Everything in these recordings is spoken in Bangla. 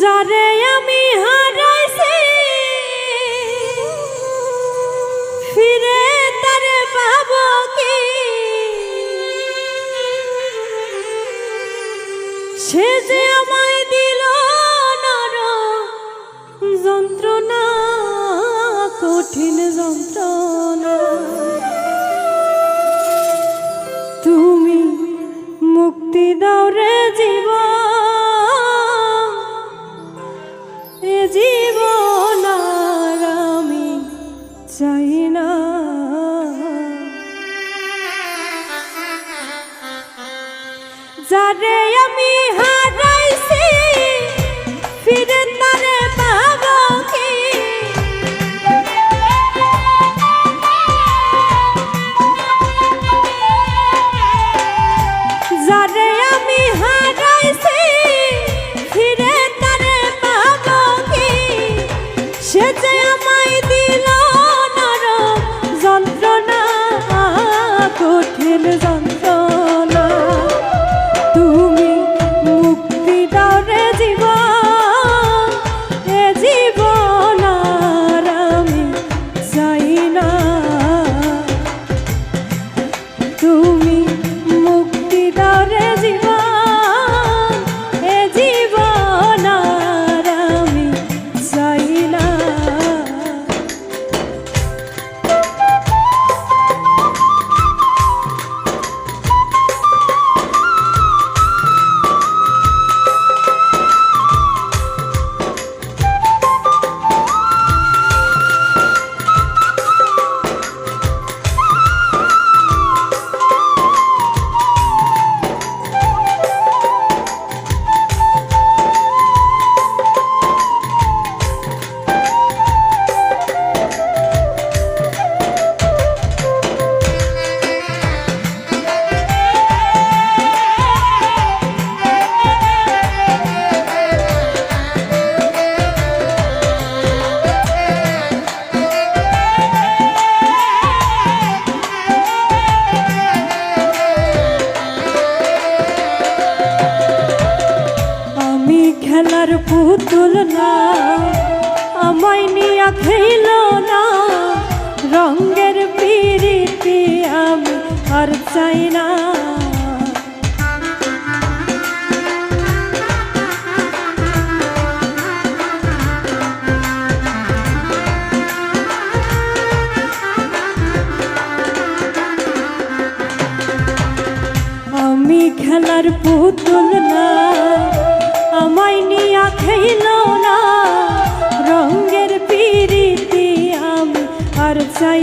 যারে আমি হারাইছি ফিরে তারে পাব কি? সে যে আমায় দিয়ে খেলার পুতুল না, আমায় নিয়ে খেল না। রঙের পিড়িতে আমি আর চাই না। খেলার পুতুল না চাই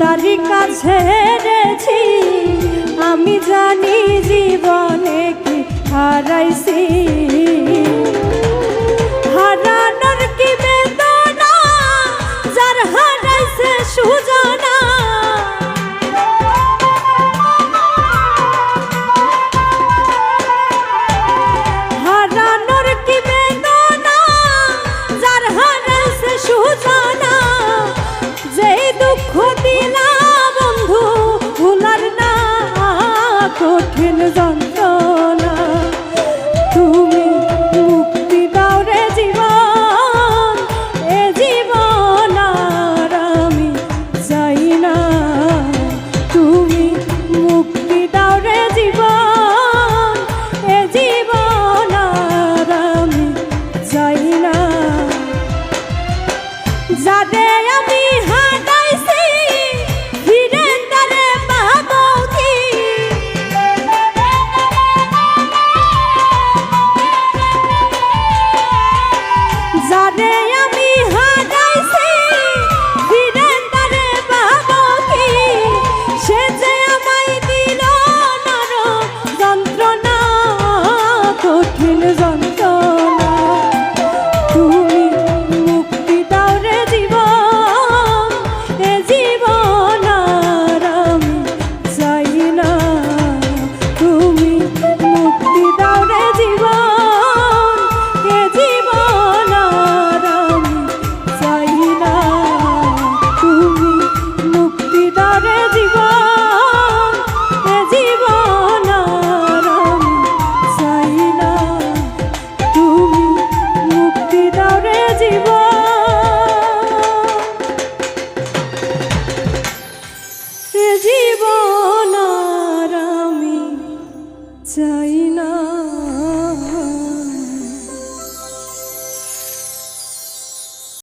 তারি কাছে হেরেছি আমি জানি জীবনে কি হারাইছি। দে আমি